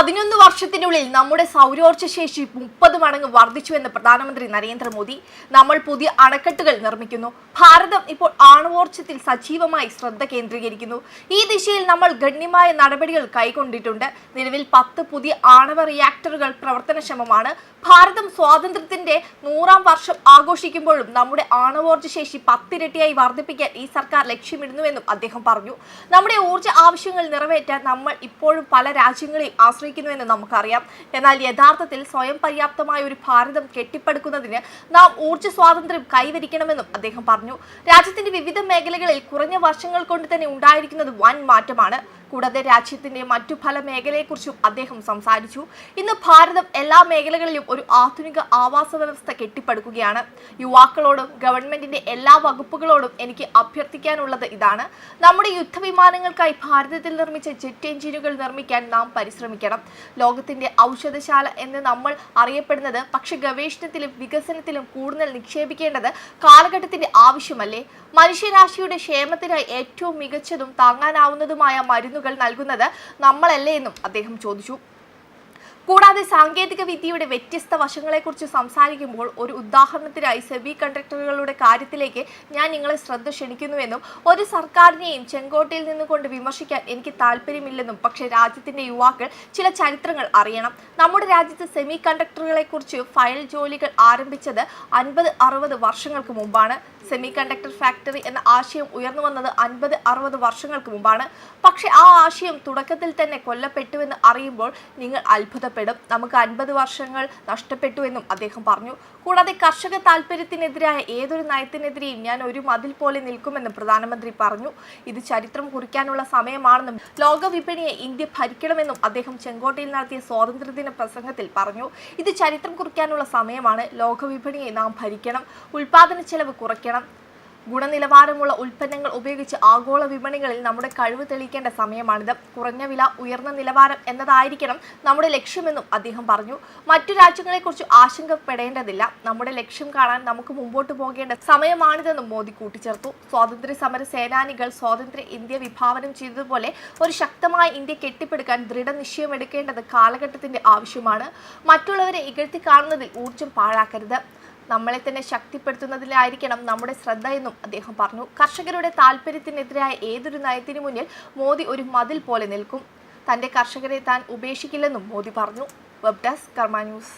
പതിനൊന്ന് വർഷത്തിനുള്ളിൽ നമ്മുടെ സൗരോർജ ശേഷി മുപ്പത് മടങ്ങ് വർദ്ധിച്ചുവെന്ന് പ്രധാനമന്ത്രി നരേന്ദ്രമോദി നമ്മൾ പുതിയ അണക്കെട്ടുകൾ നിർമ്മിക്കുന്നു. ഭാരതം ഇപ്പോൾ ആണവോർജത്തിൽ സജീവമായി ശ്രദ്ധ കേന്ദ്രീകരിക്കുന്നു. ഈ ദിശയിൽ നമ്മൾ ഗണ്യമായ നടപടികൾ കൈക്കൊണ്ടിട്ടുണ്ട്. നിലവിൽ പത്ത് പുതിയ ആണവ റിയാക്ടറുകൾ പ്രവർത്തനക്ഷമമാണ്. ഭാരതം സ്വാതന്ത്ര്യത്തിന്റെ നൂറാം വർഷം ആഘോഷിക്കുമ്പോഴും നമ്മുടെ ആണവോർജ ശേഷി പത്തിരട്ടിയായി വർദ്ധിപ്പിക്കാൻ ഈ സർക്കാർ ലക്ഷ്യമിടുന്നുവെന്നും അദ്ദേഹം പറഞ്ഞു. നമ്മുടെ ഊർജ ആവശ്യങ്ങൾ നിറവേറ്റാൻ നമ്മൾ ഇപ്പോഴും പല രാജ്യങ്ങളെയും ആശ്രയിക്കുന്നുവെന്ന് നമുക്കറിയാം. എന്നാൽ യഥാർത്ഥത്തിൽ സ്വയം പര്യാപ്തമായ ഒരു ഭാരതം കെട്ടിപ്പടുക്കുന്നതിന് നാം ഊർജ സ്വാതന്ത്ര്യം കൈവരിക്കണമെന്നും അദ്ദേഹം പറഞ്ഞു. രാജ്യത്തിന്റെ വിവിധ മേഖലകളിൽ കുറഞ്ഞ വർഷങ്ങൾ കൊണ്ട് തന്നെ ഉണ്ടായിരിക്കുന്നത് വൻ മാറ്റമാണ്. കൂടാതെ രാജ്യത്തിന്റെ മറ്റു പല മേഖലയെക്കുറിച്ചും അദ്ദേഹം സംസാരിച്ചു. ഇന്ന് ഭാരതം എല്ലാ മേഖലകളിലും ഒരു ആധുനിക ആവാസ വ്യവസ്ഥ കെട്ടിപ്പടുക്കുകയാണ്. യുവാക്കളോടും ഗവൺമെന്റിന്റെ എല്ലാ വകുപ്പുകളോടും എനിക്ക് അഭ്യർത്ഥിക്കാനുള്ളത് ഇതാണ്. നമ്മുടെ യുദ്ധവിമാനങ്ങൾക്കായി ഭാരതത്തിൽ നിർമ്മിച്ച ജെറ്റ് എഞ്ചിനുകൾ നിർമ്മിക്കാൻ നാം പരിശ്രമിക്കണം. ലോകത്തിന്റെ ഔഷധശാല എന്ന് നമ്മൾ അറിയപ്പെടുന്നത് പക്ഷെ ഗവേഷണത്തിലും വികസനത്തിലും കൂടുതൽ നിക്ഷേപിക്കേണ്ടത് കാലഘട്ടത്തിന്റെ ആവശ്യമല്ലേ? മനുഷ്യരാശിയുടെ ക്ഷേമത്തിനായി ഏറ്റവും മികച്ചതും താങ്ങാനാവുന്നതുമായ മരുന്നുകൾ നൽകുന്നത് നമ്മളല്ലേ എന്നും അദ്ദേഹം ചോദിച്ചു. കൂടാതെ സാങ്കേതിക വിദ്യയുടെ വ്യത്യസ്ത വശങ്ങളെക്കുറിച്ച് സംസാരിക്കുമ്പോൾ ഒരു ഉദാഹരണത്തിനായി സെബി കണ്ടക്ടറുകളുടെ കാര്യത്തിലേക്ക് ഞാൻ നിങ്ങളെ ശ്രദ്ധ ക്ഷണിക്കുന്നുവെന്നും ഒരു സർക്കാരിനെയും ചെങ്കോട്ടയിൽ നിന്നുകൊണ്ട് വിമർശിക്കാൻ എനിക്ക് താല്പര്യമില്ലെന്നും പക്ഷെ രാജ്യത്തിന്റെ യുവാക്കൾ ചില ചരിത്രങ്ങൾ അറിയണം. നമ്മുടെ രാജ്യത്ത് സെമി കണ്ടക്ടറുകളെ കുറിച്ച് ഫയൽ ജോലികൾ ആരംഭിച്ചത് അൻപത് അറുപത് വർഷങ്ങൾക്ക് മുമ്പാണ്. സെമി കണ്ടക്ടർ ഫാക്ടറി എന്ന ആശയം ഉയർന്നു വന്നത് അൻപത് അറുപത് വർഷങ്ങൾക്ക് മുമ്പാണ്. പക്ഷെ ആ ആശയം തുടക്കത്തിൽ തന്നെ കൊല്ലപ്പെട്ടുവെന്ന് അറിയുമ്പോൾ നിങ്ങൾ അത്ഭുതപ്പെടും നമുക്ക് അൻപത് വർഷങ്ങൾ നഷ്ടപ്പെട്ടു എന്നും അദ്ദേഹം പറഞ്ഞു. കൂടാതെ കർഷക താല്പര്യത്തിനെതിരായ ഏതൊരു നയത്തിനെതിരെയും ഞാൻ ഒരു മതിൽ പോലെ നിൽക്കുമെന്നും പ്രധാനമന്ത്രി പറഞ്ഞു. ഇത് ചരിത്രം കുറിക്കാനുള്ള സമയമാണെന്നും ലോക വിപണിയെ ഇന്ത്യ ഭരിക്കണമെന്നും അദ്ദേഹം ചെങ്കോട്ടയിൽ നടത്തിയ സ്വാതന്ത്ര്യദിന പ്രസംഗത്തിൽ പറഞ്ഞു. ഇത് ചരിത്രം കുറിക്കാനുള്ള സമയമാണ്. ലോക വിപണിയെ നാം ഭരിക്കണം. ഉൽപാദന ചെലവ് കുറയ്ക്കണം. ഗുണനിലവാരമുള്ള ഉൽപ്പന്നങ്ങൾ ഉപയോഗിച്ച് ആഗോള വിപണികളിൽ നമ്മുടെ കഴിവ് തെളിയിക്കേണ്ട സമയമാണിത്. കുറഞ്ഞ വില ഉയർന്ന നിലവാരം എന്നതായിരിക്കണം നമ്മുടെ ലക്ഷ്യമെന്നും അദ്ദേഹം പറഞ്ഞു. മറ്റു രാജ്യങ്ങളെക്കുറിച്ച് ആശങ്കപ്പെടേണ്ടതില്ല. നമ്മുടെ ലക്ഷ്യം കാണാൻ നമുക്ക് മുമ്പോട്ട് പോകേണ്ട സമയമാണിതെന്നും മോദി കൂട്ടിച്ചേർത്തു. സ്വാതന്ത്ര്യ സമര സേനാനികൾ സ്വാതന്ത്ര്യ ഇന്ത്യ വിഭാവനം ചെയ്തതുപോലെ ഒരു ശക്തമായ ഇന്ത്യ കെട്ടിപ്പടുക്കാൻ ദൃഢനിശ്ചയമെടുക്കേണ്ടത് കാലഘട്ടത്തിന്റെ ആവശ്യമാണ്. മറ്റുള്ളവരെ ഇകഴ്ത്തി കാണുന്നതിൽ ഊർജം പാഴാക്കരുത്. നമ്മളെ തന്നെ ശക്തിപ്പെടുത്തുന്നതിലായിരിക്കണം നമ്മുടെ ശ്രദ്ധ എന്നും അദ്ദേഹം പറഞ്ഞു. കർഷകരുടെ താല്പര്യത്തിനെതിരായ ഏതൊരു നയത്തിനു മുന്നിൽ മോദി ഒരു മതിൽ പോലെ നിൽക്കും. തന്റെ കർഷകരെ താൻ ഉപേക്ഷിക്കില്ലെന്നും മോദി പറഞ്ഞു. വെബ് ഡെസ്ക് കർമ്മ ന്യൂസ്